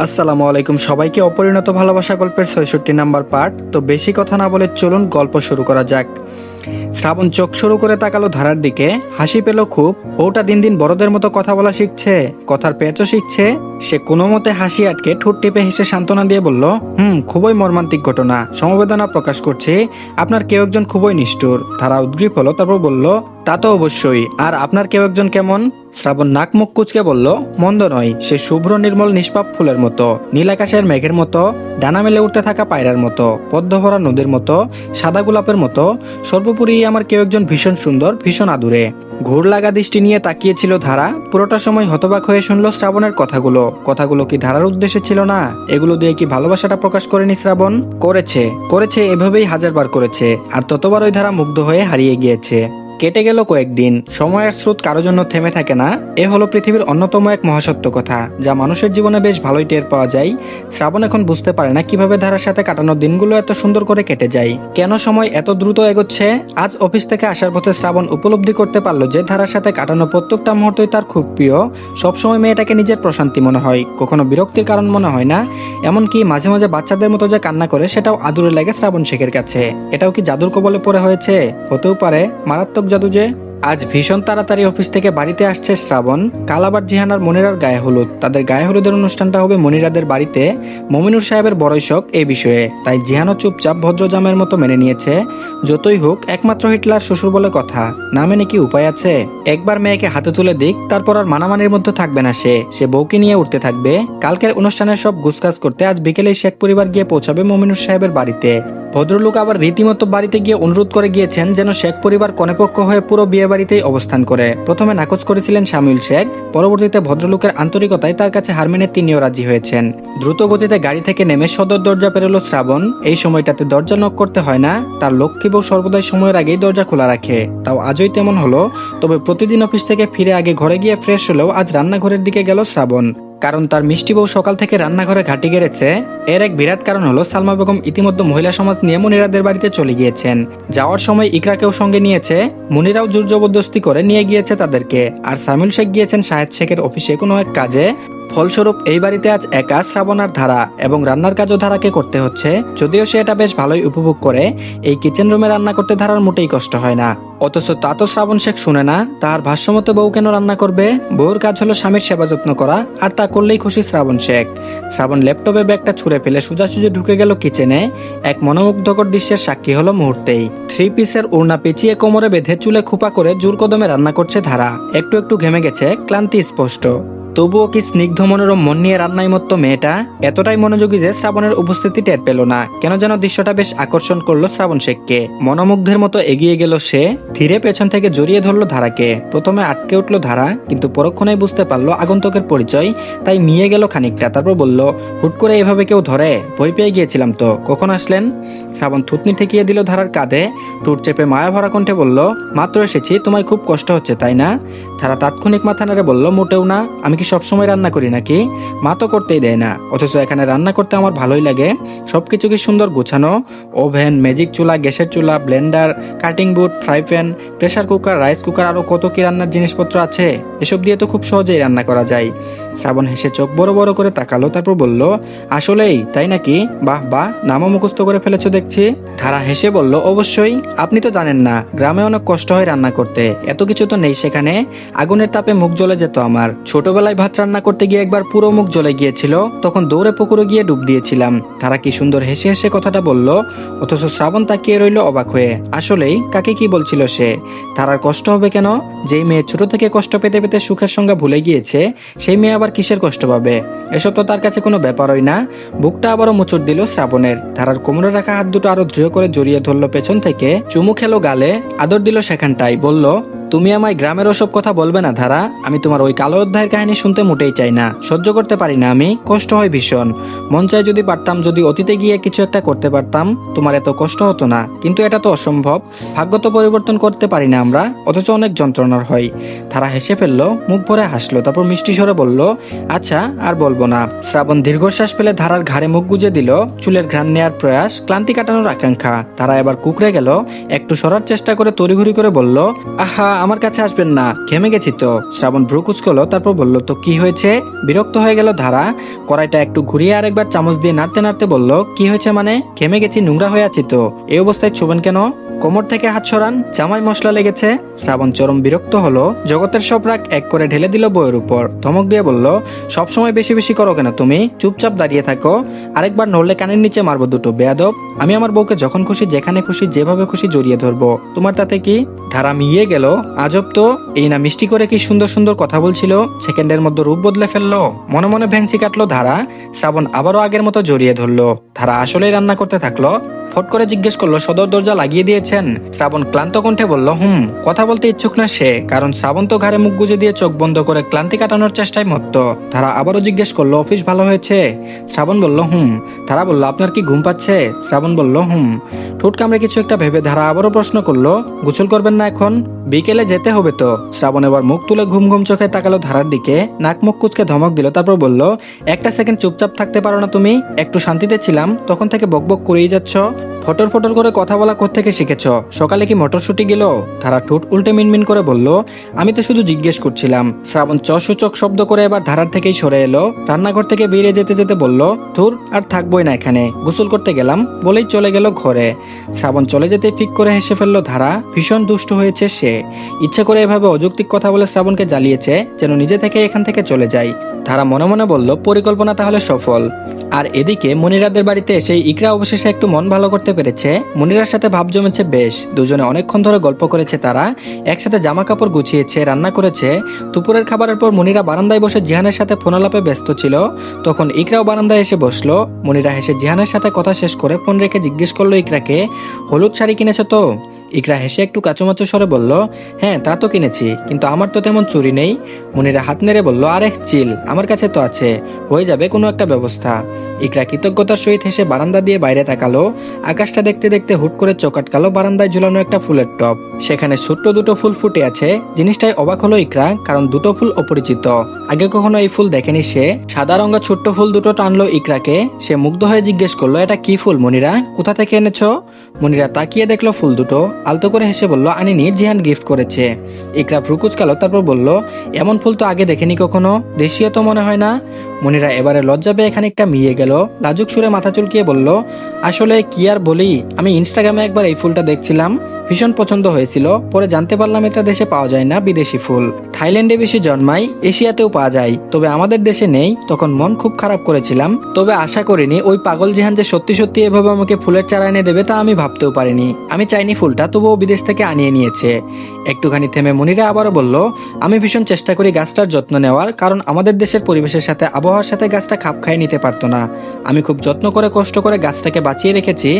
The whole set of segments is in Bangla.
আসসালামু আলাইকুম। সবাইকে অপরিণত ভালোবাসা গল্পের ছয়ষট্টি নাম্বার পার্ট তো বেশি কথা না বলে চলুন গল্প শুরু করা যাক। শ্রাবণ চোখ শুরু করে তাকালো ধারার দিকে। হাসি পেল খুব। ওটা দিন দিন বড়দের মতো কথা বলা শিখছে, কথার পেঁচও শিখছে। সে কোনো মতে হাসি আটকে ঠোঁট টিপে হেসে সান্ত্বনা দিয়ে বলল, হুম, খুবই মর্মান্তিক ঘটনা। সমবেদনা প্রকাশ করছে। আপনার কেউ একজন খুবই নিষ্ঠুর। ধারা উদ্গ্রীব হলো, তারপর বলল, তা তো অবশ্যই। আর আপনার কেউ একজন কেমন? শ্রাবণ নাক মুখ কুচকে বলল, মন্দ নয়, সে শুভ্র, নির্মল, নিষ্পাপ ফুলের মতো নীল আকাশের মেঘের মতো, ডানা মেলে উঠতে থাকা পায়রার মতো পদ্ম ভরা নদীর মতো, সাদা গোলাপের মতো, সর্বোপরি আমার কেউ একজন ভীষণ সুন্দর, ভীষণ আদুরে। ঘোর লাগা দৃষ্টি নিয়ে তাকিয়েছিল ধারা, পুরোটা সময় হতবাক হয়ে শুনল শ্রাবণের কথাগুলো। কথাগুলো কি ধারার উদ্দেশ্যে ছিল না? এগুলো দিয়ে কি ভালোবাসাটা প্রকাশ করেনি শ্রাবণ? করেছে করেছে এভাবেই হাজারবার করেছে, আর ততবার ওই ধারা মুগ্ধ হয়ে হারিয়ে গিয়েছে। কেটে গেল কয়েকদিন। সময়ের স্রোত কারও জন্য থেমে থাকে না। এ হলো পৃথিবীর অন্যতম এক মহাসত্য কথা, যা মানুষের জীবনে বেশ ভালোই টের পাওয়া যায়। শ্রাবণ এখন বুঝতে পারে না কীভাবে ধারার সাথে কাটানো দিনগুলো এত সুন্দর করে কেটে যায়। কেন সময় এত দ্রুত এগোচ্ছে? আজ অফিস থেকে আসার পথে শ্রাবণ উপলব্ধি করতে পারল যে ধারার সাথে কাটানো প্রত্যেকটা মুহূর্তই তার খুব প্রিয়। সবসময় মেয়েটাকে নিজের প্রশান্তি মনে হয়, কখনো বিরক্তির কারণ মনে হয় না। এমনকি মাঝে মাঝে বাচ্চাদের মতো যে কান্না করে, সেটাও আদুরে লাগে শ্রাবণ শেখের কাছে। এটাও কি জাদুর কবলে পড়ে হয়েছে? হতেও পারে। মারাত্মক জাদু যে আজ ভীষণ তাড়াতাড়ি অফিস থেকে বাড়িতে আসছে শ্রাবণ। কাল আবার জিহানার মনিরার গায়ে হলুদ। তাদের গায়ে হলুদের অনুষ্ঠানটা হবে মনিরাদের বাড়িতে। মমিনুর সাহেবের বড়ই শখ এই বিষয়ে। তাই জিহানও চুপচাপ ভদ্রজামের মতো মেনে নিয়েছে। যতই হোক, একমাত্র হিটলার শ্বশুর বলে কথা। না মেনে কি উপায় আছে? একবার মেয়েকে হাতে তুলে দিক, তারপর আর মানামানির মধ্যে থাকবে না সে। সে বউকে নিয়ে উঠতে থাকবে। কালকের অনুষ্ঠানের সব গুছকাজ করতে আজ বিকেলে শেখ পরিবার গিয়ে পৌঁছাবে মমিনুর সাহেবের বাড়িতে। ভদ্রলোক আবার রীতিমতো বাড়িতে গিয়ে অনুরোধ করে গিয়েছেন যেন শেখ পরিবার কনেপক্ষ হয়ে পুরো বিয়ে বাড়িতেই অবস্থান করে। প্রথমে নাকচ করেছিলেন শামিউল শেখ, পরবর্তীতে ভদ্রলোকের আন্তরিকতায় তার কাছে হার মেনে তিনিও রাজি হয়েছেন। দ্রুত গতিতে গাড়ি থেকে নেমে সদর দরজা পেরোলো শ্রাবণ, এই সময়টাতে দরজা নক করতে হয় না, তার লক্ষ্মী বউ সর্বদাই সময়ের আগেই দরজা খোলা রাখে। তাও আজই তেমন হলো, তবে প্রতিদিন অফিস থেকে ফিরে আগে ঘরে গিয়ে ফ্রেশ হলেও আজ রান্নাঘরের দিকে গেল শ্রাবণ। কারণ তার মিষ্টি বউ সকাল থেকে রান্নাঘরে ঘাটি গেড়েছে। এর এক বিরাট কারণ হলো সালমা বেগম ইতিমধ্যে মহিলা সমাজ নিয়ে মনিরাদের বাড়িতে চলে গিয়েছেন। যাওয়ার সময় ইকরাকেও সঙ্গে নিয়েছে। মুনিরাও জোর জবরদস্তি করে নিয়ে গিয়েছে তাদেরকে। আর সামিল শেখ গিয়েছেন শাহেদ শেখের অফিসে কোনো এক কাজে। ফলস্বরূপ এই বাড়িতে আজ একা শ্রাবণার ধারা এবং রান্নার কাজও ধারাকে করতে হচ্ছে। যদিও সে এটা বেশ ভালোই উপভোগ করে, এই কিচেন রুমে রান্না করতে ধারার মোটেই কষ্ট হয় না। অথচ তা তো শ্রাবণ শেখ শুনে না তার ভাষ্যমতো বউ কেন রান্না করবে? বউর কাজ হলো স্বামীর সেবা যত্ন করা, আর তা করলেই খুশি শ্রাবণ শেখ। শ্রাবণ ল্যাপটপে ব্যাগটা ছুঁড়ে ফেলে সোজাসুজি ঢুকে গেল কিচেনে এক মনোমুগ্ধকর দৃশ্যের সাক্ষী হলো মুহূর্তেই। থ্রি পিসের ওড়না পেঁচিয়ে কোমরে বেঁধে চুলে খোপা করে জোর কদমে রান্না করছে ধারা। একটু একটু ঘেমে গেছে, ক্লান্তি স্পষ্ট। তবুও কি স্নিগ্ধ মনোরম মন নিয়ে রান্নায় মতো মেয়েটা? এতটাই মনোযোগী যে শ্রাবণের উপস্থিতি টের পেল না। কেন যেন দৃশ্যটা বেশ আকর্ষণ করল শ্রাবণ শেখকে। মনোমুগ্ধের মতো এগিয়ে গেল সে, ধীরে পেছন থেকে জড়িয়ে ধরলো ধারাকে। প্রথমে আটকে উঠল ধারা, কিন্তু পরক্ষণেই বুঝতে পারল আগন্তকের পরিচয়, তাই নিয়ে গেল খানিকটা, তারপর বলল, হুট করে এভাবে কেউ ধরে? ভয় পেয়ে গিয়েছিলাম তো। কখন আসলেন? শ্রাবণ থুতনি ঠেকিয়ে দিল ধারার কাঁধে, টুট চেপে মায়া ভরা কণ্ঠে বলল, মাত্র এসেছি, তোমায় খুব কষ্ট হচ্ছে, তাই না? ধারা তাৎক্ষণিক মাথা নেড়ে বলল, মোটেও না, আমি কি সবসময় রান্না করি নাকি? মা তো করতেই দেয় না। অথচ এখানে রান্না করতে আমার ভালোই লাগে। সব কিছু কি সুন্দর গোছানো? ওভেন, ম্যাজিক চুলা, গ্যাসের চুলা, blender, cutting board fry pan pressure cooker, rice cooker আরও কত কি রান্নার জিনিসপত্র আছে? এসব দিয়ে তো খুব সহজেই রান্না করা যায়। শ্রাবণ হেসে চোখ বড় বড় করে তাকালো, তারপর বলল, আসলেই, তাই নাকি? বাহ বাহ, নামও মুখস্থ করে ফেলেছো দেখছি। ধারা হেসে বলল, অবশ্যই, আপনি তো জানেন না, গ্রামে অনেক কষ্ট হয় রান্না করতে, এত কিছু তো নেই সেখানে। আগুনের তাপে মুখ জ্বলে যেত আমার। ছোটবেলায় ভাত রান্না করতে গিয়ে একবার পুরো মুখ জ্বলে গিয়েছিল, তখন দৌড়ে পুকুরে গিয়ে ডুব দিয়েছিলাম। তারা কি সুন্দর হেসে হেসে কথাটা বলল, অথচ শ্রাবণ তাকিয়ে রইল অবাক হয়ে। আসলেই, কাকে কি বলছিল সে? তারার কষ্ট হবে কেন? যেই মেয়ে ছোট থেকে কষ্ট পেতে পেতে সুখের সঙ্গে ভুলে গিয়েছে, সেই মেয়ে আবার কিসের কষ্ট পাবে? এসব তো তার কাছে কোনো ব্যাপারই না। বুকটা আবারও মোচড় দিল শ্রাবণের। ধারার কোমরে রাখা হাত দুটো আরও দৃঢ় করে জড়িয়ে ধরলো পেছন থেকে। চুমু খেলো গালে, আদর দিল সেখানটাই বলল তুমি আমায় গ্রামের ওসব কথা বলবে না, ধারা। আমি তোমার ওই কালো অধ্যায়ের কাহিনী শুনতে মোটেই চাই না। সহ্য করতে পারি না আমি। কষ্ট হয় ভীষণ। মন চায় যদি পারতাম, যদি অতীতে গিয়ে কিছু একটা করতে পারতাম, তোমার এত কষ্ট হতো না। কিন্তু এটা তো অসম্ভব। ভাগ্য তো পরিবর্তন করতে পারি না আমরা, অথচ অনেক যন্ত্রণার হয়। ধারা হেসে ফেলল, মুখ ভরে হাসলো, তারপর মিষ্টি স্বরে বলল আচ্ছা আর বলব না। শ্রাবণ দীর্ঘশ্বাস ফেলে ধারার ঘাড়ে মুখ গুজে দিল। চুলের ঘ্রাণ নেয়ার প্রয়াস, ক্লান্তি কাটানোর আকাঙ্ক্ষা। তারা এবার কুকড়ে গেল, একটু সরার চেষ্টা করে তড়িঘড়ি করে বলল, আহা আমার কাছে আসবেন না। ঘেমে গেছি তো। শ্রাবণ ভ্রু কুচকলো, তারপর বলল, তো কি হয়েছে? বিরক্ত হয়ে গেল ধারা। কড়াইটা একটু ঘুরিয়ে আরেকবার চামচ দিয়ে নাড়তে নাড়তে বলল, কি হয়েছে মানে? ঘেমে গেছি, নোংরা হয়ে আছি তো। এই অবস্থায় ছোবেন কেন? কোমর থেকে হাত সরান, জামাই মশলা লেগেছে, শ্রাবণ চরম বিরক্ত হলো, জগতের সব রাগ এক করে ঢেলে দিল বইয়ের উপর। ধমক দিয়ে বলল সবসময় বেশি বেশি করো কেন তুমি? চুপচাপ দাঁড়িয়ে থাকো। আরেকবার নড়লে কানের নিচে মারবো দুটো, বেয়াদব। আমি আমার বউকে যখন খুশি, যেখানে খুশি, যেভাবে খুশি জড়িয়ে ধরবো। তোমার তাতে কি ধারা মিয়ে গেল? আজব তো। এই না মিষ্টি করে কি সুন্দর সুন্দর কথা বলছিল? সেকেন্ডের মধ্যে রূপ বদলে ফেলল। মনে মনে ভেংচি কাটলো ধারা। শ্রাবণ আবারও আগের মতো জড়িয়ে ধরলো। ধারা আসলেই রান্না করতে থাকল। ফট করে জিজ্ঞেস করল, সদর দরজা লাগিয়ে দিয়েছেন? শ্রাবণ ক্লান্ত কণ্ঠে বলল, হুম, কথা বলতে ইচ্ছুক না সে, কারণ শ্রাবণ তো ঘাড়ে মুখ গুজে দিয়ে চোখ বন্ধ করে ক্লান্তি কাটানোর চেষ্টায় মত্ত। তারা আবারও জিজ্ঞেস করল, অফিস ভালো হয়েছে? শ্রাবণ বলল, হুম। তারা বলল, আপনার কি ঘুম পাচ্ছে? শ্রাবণ বলল, হুম। ঠোঁট কামড়ে কিছু একটা ভেবে ধারা আবারও প্রশ্ন করল, গোসল করবেন না এখন? বিকেলে যেতে হবে তো? শ্রাবণ এবার মুখ তুলে ঘুম ঘুম চোখে তাকালো ধারার দিকে, নাক মুখ কুচকে ধমক দিল, তারপর বলল, একটা সেকেন্ড চুপচাপ থাকতে পারো না তুমি, একটু শান্তিতে ছিলাম, তখন থেকে বকবক করেই যাচ্ছ? ফটর ফটর করে কথা বলা কোত্থেকে শিখেছ? সকালে কি মটরশুটি গেল? ধারা ঠোঁট উল্টে মিনমিন করে বলল, আমি তো শুধু জিজ্ঞেস করছিলাম। শ্রাবণ চসূচক শব্দ করে এবার ধারার থেকেই সরে এলো। রান্নাঘর থেকে বেরিয়ে যেতে যেতে বলল, ধুর, আর থাকবোই না এখানে। গোসল করতে গেলাম। বলেই চলে গেল ঘরে। শ্রাবণ চলে যেতে ফিক করে হেসে ফেলল ধারা, ভীষণ দুষ্ট হয়েছে সে। ইচ্ছে করে এভাবে অযৌক্তিক কথা বলে শ্রাবণকে জ্বালিয়েছে, যেন নিজে থেকে এখান থেকে চলে যায়। ধারা মনে মনে বলল, পরিকল্পনা তাহলে সফল। আর এদিকে মনিরাদের বাড়িতে সেই ইকরা অবশেষে একটু মন ভালো করতে পেরেছে। মনিরার সাথে ভাব জমেছে বেশ। দুজনে অনেকক্ষণ ধরে গল্প করেছে তারা। একসাথে জামা কাপড় গুছিয়েছে, রান্না করেছে। দুপুরের খাবারের পর মনিরা বারান্দায় বসে জিহানের সাথে ফোনালাপে ব্যস্ত ছিল। তখন ইকরাও বারান্দায় এসে বসল। মনিরা হেসে জিহানের সাথে কথা শেষ করে ফোন রেখে জিজ্ঞেস করল, ইকরাকে, হলুদ শাড়ি কিনেছো তো? ইকরা হেসে একটু কাচুমাচু স্বরে বলল হ্যাঁ তা তো কিনেছি, কিন্তু আমার তো তেমন চুরি নেই। মনিরা হাত নেড়ে বলল, আরে, চিল, আমার কাছে তো আছে, হয়ে যাবে কোনো একটা ব্যবস্থা। ইকরা কৃতজ্ঞতার সহিত হেসে বারান্দা দিয়ে বাইরে তাকালো। আকাশটা দেখতে দেখতে হুট করে চোখ আটকালো বারান্দায় ঝুলানো একটা ফুলের টব। সেখানে ছোট্ট দুটো ফুল ফুটে আছে। জিনিসটাই অবাক হলো ইকরা, কারণ দুটো ফুল অপরিচিত। আগে কখনো এই ফুল দেখেনি সে। সাদা রঙা ছোট্ট ফুল দুটো টানলো ইকরাকে। সে মুগ্ধ হয়ে জিজ্ঞেস করল, এটা কি ফুল মনিরা? কোথা থেকে এনেছো? মনিরা তাকিয়ে দেখল ফুল দুটো, আলতো করে হেসে বলল আনিনি জিহান গিফট করেছে। ইকরা ভ্রুকুচকালো, তারপর বলল, এমন ফুল তো আগে দেখেনি কখনো? দেশীয় তো মনে হয় না? মনিরা এবারে লজ্জা পেয়ে খানিকটা মিয়ে গেল। লাজুক সুরে মাথা চুলকিয়ে বলল, আসলে কি আর বলি, আমি ইনস্টাগ্রামে একবার এই ফুলটা দেখছিলাম। ভীষণ পছন্দ হয়েছিল, পরে জানতে পারলাম এটা দেশে পাওয়া যায় না, বিদেশি ফুল। থাইল্যান্ডে বেশি জন্মায়, এশিয়াতেও পাওয়া যায়। তবে আমাদের দেশে নেই, তখন মন খুব খারাপ করেছিলাম। তবে আশা করিনি, ওই পাগল জিহান যে সত্যি সত্যি এভাবে আমাকে ফুলের চারা এনে দেবে তা আমি ভাবতেও পারিনি। আমি চাইনি ফুলটা, তবুও বিদেশ থেকে আনিয়ে নিয়েছে। একটুখানি থেমে মনিরা আবারও বলল, আমি ভীষণ চেষ্টা করি গাছটার যত্ন নেওয়ার, কারণ আমাদের দেশের পরিবেশের সাথে আবহাওয়ার সাথে গাছটা খাপ খাইয়ে নিতে পারতো না। আমি খুব যত্ন করে, কষ্ট করে গাছটাকে বাঁচিয়ে রেখেছি।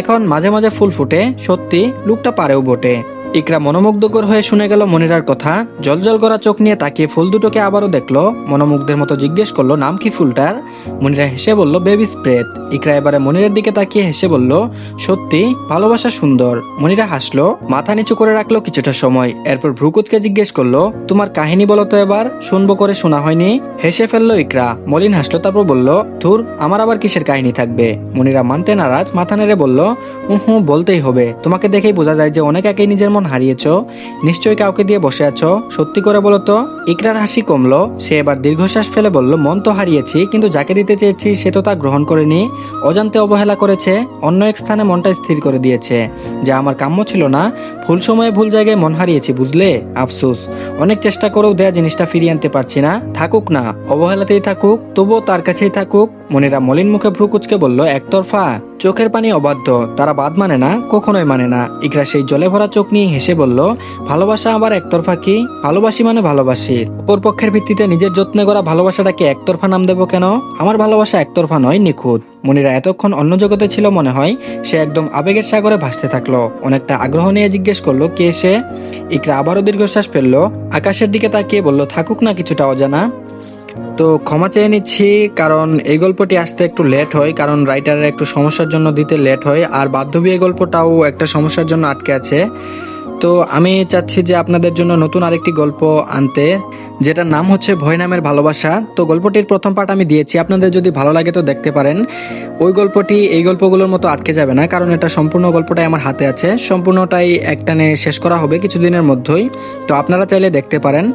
এখন মাঝে মাঝে ফুল ফুটে, সত্যি, লুকটা পারেও বটে। ইকরা মনোমুগ্ধকর হয়ে শুনে গেল মনিরার কথা। জলজল করা চোখ নিয়ে তাকিয়ে ফুল দুটোকে আবারও দেখল। মনোমুগ্ধের মতো জিজ্ঞেস করল, নাম কি ফুলটার? মনিরা হেসে বলল, বেবি স্প্রেড। ইকরা এবারে মনিরের দিকে তাকিয়ে হেসে বলল, সত্যি, ভালোবাসা সুন্দর। মনিরা হাসলো, মাথা নিচু করে রাখল কিছুটা সময়। এরপর ভ্রুকুতকে জিজ্ঞেস করল, তোমার কাহিনী বলো তো এবার? শুনব করে শোনা হয়নি? হেসে ফেলল ইকরা। মলিন হাসলো, তারপর বলল, ধুর, আমার আবার কিসের কাহিনী থাকবে? মনিরা মানতে নারাজ, মাথা নেড়ে বলল হুম বলতেই হবে। তোমাকে দেখেই বোঝা যায় যে অনেক একেই নিজের মন হারিয়েছ? নিশ্চয়ই কাউকে দিয়ে বসে আছো? সত্যি করে বলো তো, ইকরার হাসি কমলো। সে এবার দীর্ঘশ্বাস ফেলে বলল, মন তো হারিয়েছি, কিন্তু যাকে দিতে চেয়েছি সে তো তা গ্রহণ করেনি। অজান্তে অবহেলা করেছে, অন্য এক স্থানে মনটা স্থির করে দিয়েছে, যা আমার কাম্য ছিল না। ভুল সময়ে ভুল জায়গায় মন হারিয়েছি, বুঝলে? আফসোস। অনেক চেষ্টা করেও দেয়া জিনিসটা ফিরিয়ে আনতে পারছি না। থাকুক না, অবহেলাতেই থাকুক, তবুও তার কাছেই থাকুক। মনিরা মলিন মুখে ভ্রু কুচকে বলল, একতরফা, চোখের পানি অবাধ্য। তারা বাদ মানে না, কখনোই মানে না। ইকরা সেই জলে ভরা চোখ নিয়ে হেসে বলল, ভালোবাসা আবার একতরফা কি? ভালোবাসি মানে ভালোবাসি। ওর পক্ষের ভিত্তিতে নিজের যত্নে করা ভালোবাসাটাকে একতরফা নাম দেবো কেন? আমার ভালোবাসা একতরফা নয়, নিখুঁত। মনিরা এতক্ষণ অন্য জগতে ছিল মনে হয়, সে একদম আবেগের সাগরে ভাসতে থাকল। অনেকটা আগ্রহ নিয়ে জিজ্ঞেস করল, কে সে? ইকরা আবারও দীর্ঘশ্বাস ফেলল, আকাশের দিকে তাকিয়ে বলল, থাকুক না কিছুটা অজানা। তো ক্ষমা চেয়ে নিচ্ছি, কারণ এই গল্পটি আসতে একটু লেট হয়, কারণ রাইটারের একটু সমস্যার জন্য দিতে লেট হয়, আর বাধ্যবী এই গল্পটাও একটা সমস্যার জন্য আটকে আছে। তো আমি চাচ্ছি যে আপনাদের জন্য নতুন আরেকটি গল্প আনতে, যেটার নাম হচ্ছে ভয় নামের ভালোবাসা। তো গল্পটির প্রথম পার্ট আমি দিয়েছি, আপনাদের যদি ভালো লাগে তো দেখতে পারেন। ওই গল্পটি এই গল্পগুলোর মতো আটকে যাবে না, কারণ এটা সম্পূর্ণ গল্পটাই আমার হাতে আছে। সম্পূর্ণটাই একটানে শেষ করা হবে কিছুদিনের মধ্যেই। তো আপনারা চাইলে দেখতে পারেন।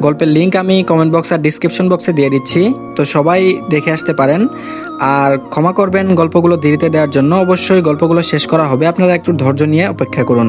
গল্পের লিঙ্ক আমি কমেন্ট বক্স আর ডিসক্রিপশন বক্সে দিয়ে দিচ্ছি। তো সবাই দেখে আসতে পারেন। আর ক্ষমা করবেন গল্পগুলো দেরিতে দেওয়ার জন্য। অবশ্যই গল্পগুলো শেষ করা হবে। আপনারা একটু ধৈর্য নিয়ে অপেক্ষা করুন।